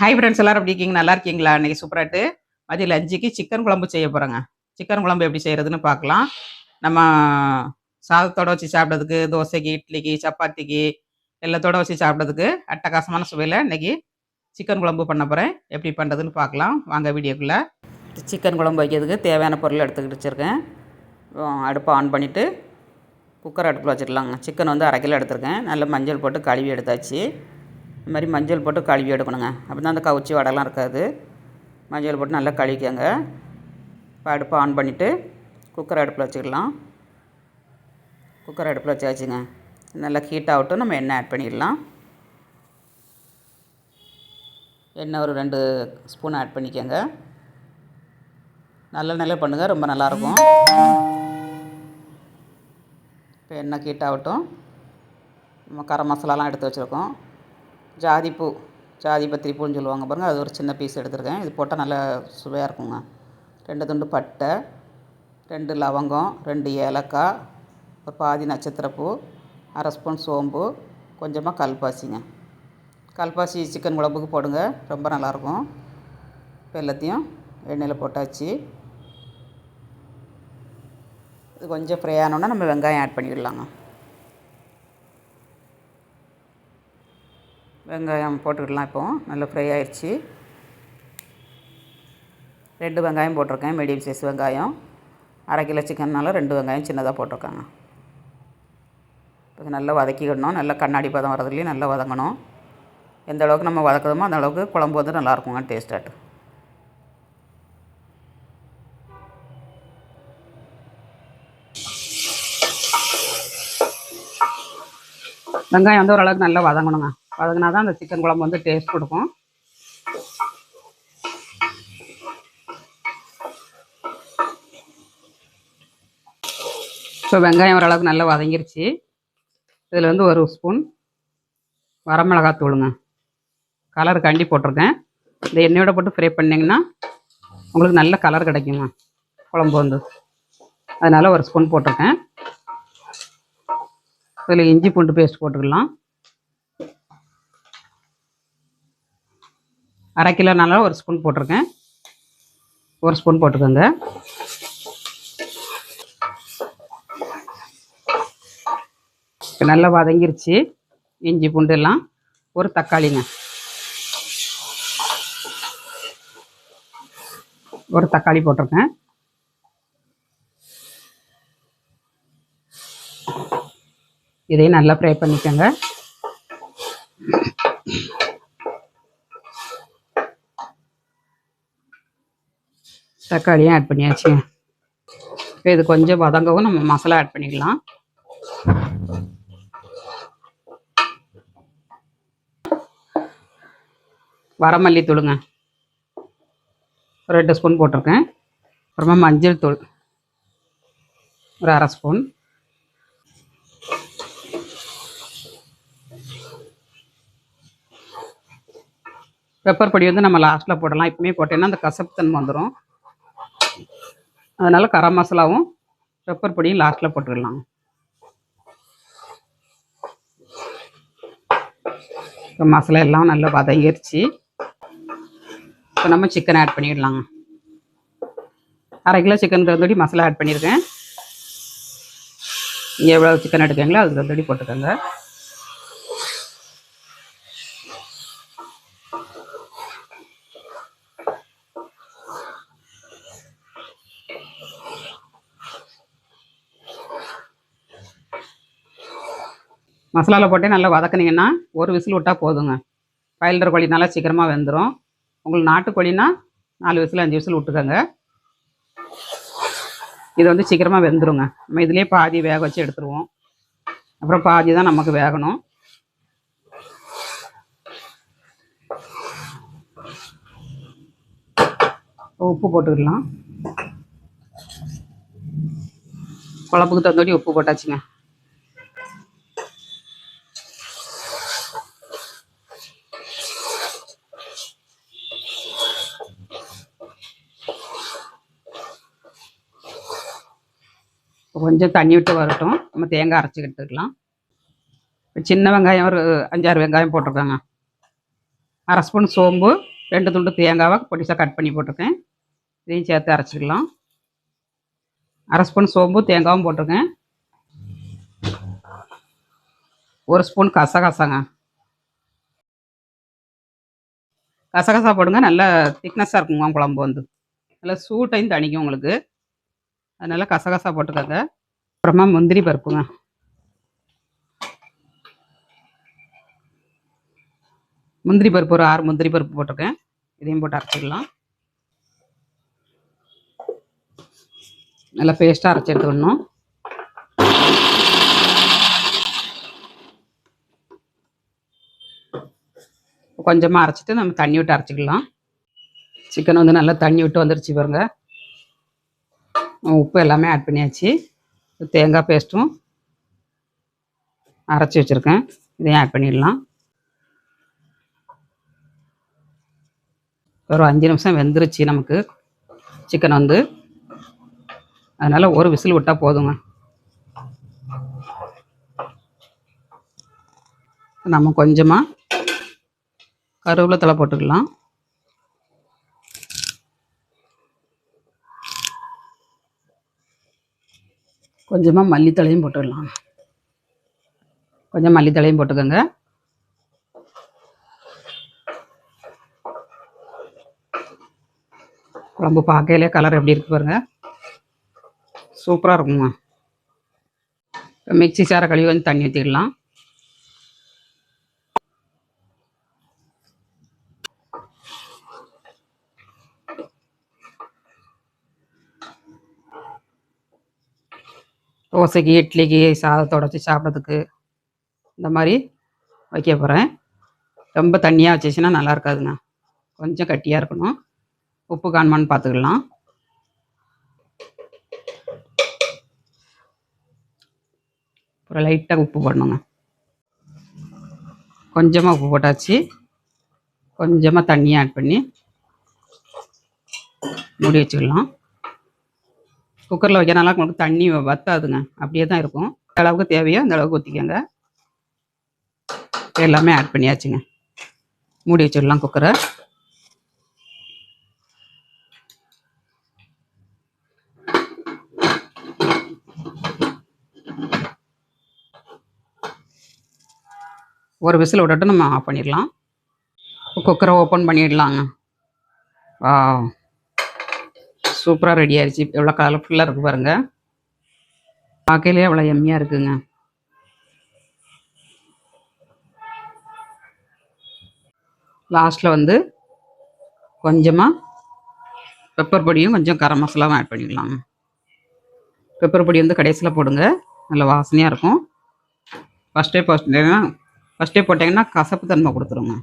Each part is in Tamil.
ஹை ஃப்ரெண்ட்ஸ் எல்லாரும் எப்படி இருக்கீங்க? நல்லா இருக்கீங்களா? இன்னைக்கு சூப்பராட்டு. மதியம் லஞ்சுக்கு சிக்கன் குழம்பு செய்ய போகிறேங்க சிக்கன் குழம்பு எப்படி செய்கிறதுன்னு பார்க்கலாம். நம்ம சாதத்தோட வச்சு சாப்பிட்றதுக்கு தோசைக்கு இட்லிக்கு சப்பாத்திக்கு எல்லாத்தோடு வச்சு சாப்பிட்றதுக்கு அட்டகாசமான சுவையில் இன்றைக்கி சிக்கன் குழம்பு பண்ண போகிறேன் எப்படி பண்ணுறதுன்னு பார்க்கலாம். வாங்க வீடியோக்குள்ளே. சிக்கன் குழம்பு வைக்கிறதுக்கு தேவையான பொருள் எடுத்துக்கிட்டு வச்சுருக்கேன். அடுப்பை ஆன் பண்ணிவிட்டு குக்கர் அடுப்பில் வச்சிடலாங்க. சிக்கன் வந்து அரை கிலோ எடுத்திருக்கேன். நல்ல மஞ்சள் போட்டு கழுவி எடுத்தாச்சு. இந்த மாதிரி மஞ்சள் போட்டு கழுவி எடுக்கணுங்க. அப்போ தான் அந்த கவுச்சி வடைலாம் இருக்காது. மஞ்சள் போட்டு நல்லா கழுவிக்கங்க. இப்போ அடுப்பை ஆன் பண்ணிவிட்டு குக்கர் அடுப்பில் வச்சுக்கலாம். குக்கர் அடுப்பில் வச்சாச்சுங்க. நல்லா ஹீட் ஆகட்டும் நம்ம எண்ணெய் ஆட் பண்ணிடலாம். எண்ணெய் ஒரு ரெண்டு ஸ்பூன் ஆட் பண்ணிக்கோங்க. நல்ல நல்ல பண்ணுங்கள் ரொம்ப நல்லாயிருக்கும். இப்போ எண்ணெய் ஹீட் ஆகட்டும் நம்ம கரம் மசாலாலாம் எடுத்து வச்சுருக்கோம். ஜாதிப்பூ ஜாதி பத்திரி பூன்னு சொல்லுவாங்க பாருங்கள் அது ஒரு சின்ன பீஸ் எடுத்துருக்கேன். இது போட்டால் நல்லா சுவையாக இருக்குங்க. ரெண்டு துண்டு பட்டை ரெண்டு லவங்கம் ரெண்டு ஏலக்காய் ஒரு பாதி நட்சத்திரப்பூ அரை ஸ்பூன் சோம்பு கொஞ்சமாக கல்பாசிங்க. கல்பாசி சிக்கன் குழம்புக்கு போடுங்க. ரொம்ப நல்லாயிருக்கும். இப்போ எல்லாத்தையும் எண்ணெயில் போட்டாச்சு. இது கொஞ்சம் ஃப்ரை ஆனோன்னா நம்ம வெங்காயம் ஆட் பண்ணிவிடலாங்க வெங்காயம் போட்டுக்கிடலாம் இப்போது நல்லா ஃப்ரை ஆயிடுச்சு. ரெண்டு வெங்காயம் போட்டிருக்கேன் மீடியம் சைஸ் வெங்காயம். அரை கிலோ சிக்கன்னால ரெண்டு வெங்காயம் சின்னதாக போட்டிருக்காங்க. இப்போ நல்லா வதக்கிக்கிடணும் நல்லா கண்ணாடி பதம் வரதுலேயும் நல்லா வதங்கணும். எந்த அளவுக்கு நம்ம வதக்குறோமோ அந்த அளவுக்கு குழம்பு வந்து நல்லாயிருக்குங்க டேஸ்ட்டாட்டு வெங்காயம் வந்து ஓரளவுக்கு நல்லா வதங்கணுங்க. வதங்கினா தான் அந்த சிக்கன் குழம்பு வந்து டேஸ்ட் கொடுக்கும். ஸோ வெங்காயம் ஓரளவுக்கு நல்லா வதங்கிருச்சு. இதில் வந்து ஒரு ஸ்பூன் வரமிளகாத்தூளுங்க கலர் கண்டி போட்டிருக்கேன். இந்த எண்ணெயோட போட்டு ஃப்ரை பண்ணிங்கன்னா உங்களுக்கு நல்ல கலர் கிடைக்குங்க. குழம்பு வந்து. அதனால் ஒரு ஸ்பூன் போட்டிருக்கேன். இதில் இஞ்சி பூண்டு பேஸ்ட் போட்டுக்கலாம். அரை கிலோனால ஒரு ஸ்பூன் போட்டிருக்கேன். ஒரு ஸ்பூன் போட்டுக்கோங்க. நல்லா வதங்கிருச்சு. இஞ்சி பூண்டு எல்லாம் ஒரு தக்காளிங்க. ஒரு தக்காளி போட்டிருக்கேன். இதையும் நல்லா ஃப்ரை பண்ணிக்கோங்க. தக்காளியும் ஆட் பண்ணியாச்சு. இது கொஞ்சம் வதங்கவும் நம்ம மசாலா ஆட் பண்ணிக்கலாம். வரமல்லி தூளுங்க. ஒரு ரெண்டு ஸ்பூன் போட்டிருக்கேன். அப்புறமா மஞ்சள் தூள். ஒரு அரை ஸ்பூன் பெப்பர் பொடி வந்து நம்ம லாஸ்ட்டில் போடலாம். இப்போமே போட்டேன்னா அந்த கசப்பு தன்மை வந்துடும் அதனால் கரம் மசாலாவும் பெப்பர் பொடியும் லாஸ்ட்டில் போட்டுடலாம். இப்போ மசாலா எல்லாம் நல்லா வதங்கிருச்சு. இப்போ நம்ம சிக்கன் ஆட் பண்ணிடலாங்க அரை kilo chicken tandoori masala add பண்ணியிருக்கேன் நீங்கள் எவ்வளோ சிக்கன் எடுக்கீங்களோ அதுக்கு தகுந்தபடி போட்டுக்கோங்க. மசாலாவில் போட்டு நல்லா வதக்குனீங்கன்னா ஒரு விசில் விட்டால் போதுங்க. பயிலர் கோழி நல்லா சீக்கிரமாக வெந்துடும் உங்களுக்கு நாட்டுக்கோழின்னா நாலு விசில் அஞ்சு விசில் விட்டுக்கோங்க. இது வந்து சீக்கிரமாக வெந்துருங்க. நம்ம இதுலேயே பாதி வேக வச்சு எடுத்துருவோம். அப்புறம் பாதி தான் நமக்கு வேகணும். உப்பு போட்டுக்கலாம். குழம்புக்கு தந்தோடி உப்பு போட்டாச்சுங்க. கொஞ்சம் தண்ணி விட்டு வரட்டும். நம்ம தேங்காய் அரைச்சி எடுத்துக்கலாம். சின்ன வெங்காயம் ஒரு அஞ்சாறு வெங்காயம் போட்டிருக்காங்க. அரை ஸ்பூன் சோம்பு ரெண்டு துண்டு தேங்காவை பொடிசாக கட் பண்ணி போட்டிருக்கேன். இதையும் சேர்த்து அரைச்சிக்கலாம். அரை ஸ்பூன் சோம்பு தேங்காவும் போட்டிருக்கேன். ஒரு ஸ்பூன் கசகசாங்க. கசகசா போடுங்க. நல்லா திக்னஸாக இருக்குங்க குழம்பு வந்து. நல்லா சூட்டையும் தணிக்கும் உங்களுக்கு. அதனால் கசகசா போட்டுக்கோங்க அப்புறமா முந்திரி பருப்புங்க முந்திரி பருப்பு ஒரு ஆறு முந்திரி பருப்பு போட்டிருக்கேன். இதையும் போட்டு அரைச்சிக்கலாம் நல்லா பேஸ்ட்டாக அரைச்சி எடுத்துக்கணும். கொஞ்சமாக அரைச்சிட்டு நம்ம தண்ணி விட்டு அரைச்சிக்கலாம். சிக்கன் வந்து நல்லா தண்ணி விட்டு வந்துருச்சு பாருங்கள் உப்பு எல்லாமே ஆட் பண்ணியாச்சு. தேங்காய் பேஸ்ட்டும் அரைச்சி வச்சுருக்கேன். இதையும் ஆட் பண்ணிடலாம். ஒரு அஞ்சு நிமிஷம் வெந்துருச்சு நமக்கு. சிக்கன் வந்து. அதனால் ஒரு விசில் விட்டால் போதுங்க. நம்ம கொஞ்சமாக கருவேப்பிலை தலை போட்டுக்கலாம். கொஞ்சமாக மல்லித்தலையும் போட்டுடலாம். கொஞ்சம் மல்லித்தலையும் போட்டுக்கோங்க. குழம்பு பார்க்கையிலே கலர் எப்படி இருக்கு பாருங்க. சூப்பராக இருக்குங்க. இப்போ மிக்ஸி சாரை கழுவி கொஞ்சம் தண்ணி ஊற்றிடலாம் தோசைக்கு இட்லிக்கு சாதத்தோட வச்சு சாப்பிட்றதுக்கு இந்த மாதிரி வைக்க போகிறேன் ரொம்ப தண்ணியாக வச்சிச்சுன்னா நல்லா இருக்காதுங்க. கொஞ்சம் கட்டியாக இருக்கணும். உப்பு காணுமான்னு பார்த்துக்கலாம். அப்புறம் லைட்டாக உப்பு போடணுங்க. கொஞ்சமாக உப்பு போட்டாச்சு. கொஞ்சமாக தண்ணியை ஆட் பண்ணி மூடி வச்சுக்கலாம். குக்கரில் வைக்கிறனால உங்களுக்கு தண்ணி வத்தாதுங்க. அப்படியே தான் இருக்கும். அளவுக்கு தேவையோ அந்த அளவுக்கு ஊற்றிக்கோங்க எல்லாமே ஆட் பண்ணியாச்சுங்க. மூடி வச்சிடலாம் குக்கரை. ஒரு விசில் விட்டுட்டு நம்ம ஆஃப் பண்ணிடலாம். குக்கரை ஓப்பன் பண்ணிடலாங்க. ஆ சூப்பராக ரெடி ஆயிடுச்சு எவ்வளோ கலர்ஃபுல்லாக இருக்கு பாருங்க. பார்க்கையிலே எவ்வளோ எம்மியாக இருக்குங்க. லாஸ்ட்டில் வந்து கொஞ்சமாக பெப்பர் பொடியும் கொஞ்சம் கரம் மசாலாவும் ஆட் பண்ணிக்கலாம். பெப்பர் பொடி வந்து கடைசியில் போடுங்க. நல்ல வாசனையாக இருக்கும். ஃபஸ்ட்டே போட்டீங்கன்னா ஃபஸ்ட்டே போட்டிங்கன்னா கசப்பு தன்மை கொடுத்துருங்க.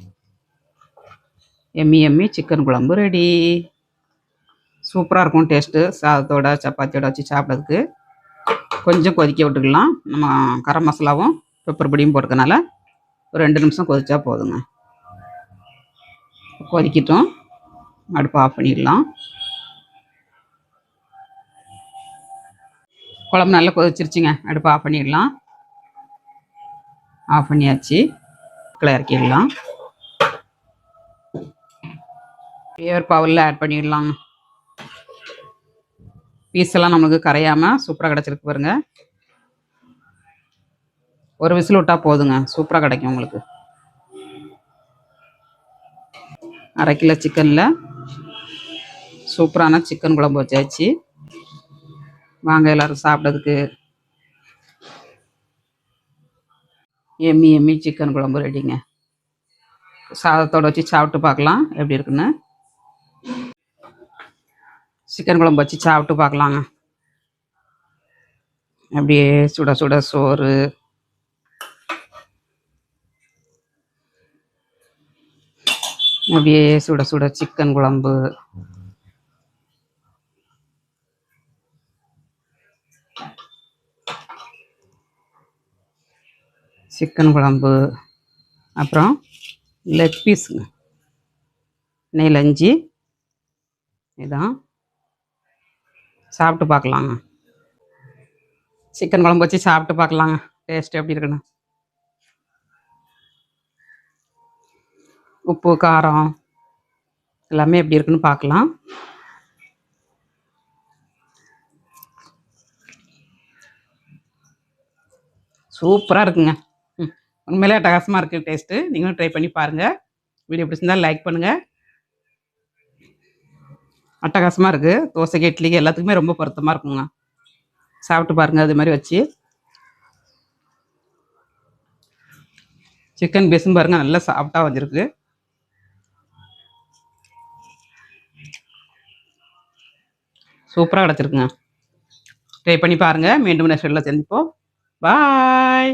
எம்மி எம்மி சிக்கன் குழம்பு ரெடி சூப்பராக இருக்கும் டேஸ்ட்டு சாதத்தோட சப்பாத்தியோட வச்சு சாப்பிட்றதுக்கு. கொஞ்சம் கொதிக்க விட்டுக்கலாம். நம்ம கரம் மசாலாவும் பெப்பர் பொடியும் போட்டுக்கனால ஒரு ரெண்டு நிமிஷம் கொதிச்சா போதுங்க. கொதிக்கட்டும். அடுப்பு ஆஃப் பண்ணிடலாம். குழம்பு நல்லா கொதிச்சிருச்சுங்க. அடுப்பு ஆஃப் பண்ணிடலாம். ஆஃப் பண்ணியாச்சு. கிளை இறக்கிடலாம். பேர் பவுலில் ஆட் பண்ணிடலாங்க. பீஸ் எல்லாம் நம்மளுக்கு கரையாமல் சூப்பராக கிடச்சிருக்கு பாருங்க. ஒரு விசில் விட்டால் போதுங்க சூப்பராக கிடைக்கும் உங்களுக்கு. அரை கிலோ சிக்கனில் சூப்பரான சிக்கன் குழம்பு வச்சாச்சு. வாங்க எல்லாரும் சாப்பிட்றதுக்கு. எம்மி எம்மி சிக்கன் குழம்பு ரெடிங்க சாதத்தோட வச்சு சாப்பிட்டு பார்க்கலாம் எப்படி இருக்குன்னு. சிக்கன் குழம்பு வச்சு சாப்பிட்டு பார்க்கலாங்க. அப்படியே சுட சுட சோறு. அப்படியே சுட சுட சிக்கன் குழம்பு. சிக்கன் குழம்பு. அப்புறம் லெக் பீஸுங்க நெய் இதான். சாப்பிட்டு பார்க்கலாங்க. சிக்கன் குழம்பு வச்சு சாப்பிட்டு பார்க்கலாங்க. டேஸ்ட் எப்படி இருக்குன்னு. உப்பு காரம் எல்லாமே எப்படி இருக்குன்னு பார்க்கலாம். சூப்பராக இருக்குங்க. ம் உண்மையிலே அட்டகாசமாக இருக்குது டேஸ்ட்டு நீங்களும் ட்ரை பண்ணி பாருங்கள் வீடியோ பிடிச்சிருந்தால் லைக் பண்ணுங்கள் அட்டகாசமாக இருக்குது தோசைக்கு இட்லிக்கு எல்லாத்துக்குமே ரொம்ப பொருத்தமாக இருக்குங்க. சாப்பிட்டு பாருங்கள் அது மாதிரி வச்சு. சிக்கன் பீஸும் பாருங்கள் நல்லா சாஃப்ட்டாக வந்திருக்கு. சூப்பராக கிடச்சிருக்குங்க. ட்ரை பண்ணி பாருங்கள் மீண்டும் நெக்ஸ்ட் சந்திப்போம். பாய்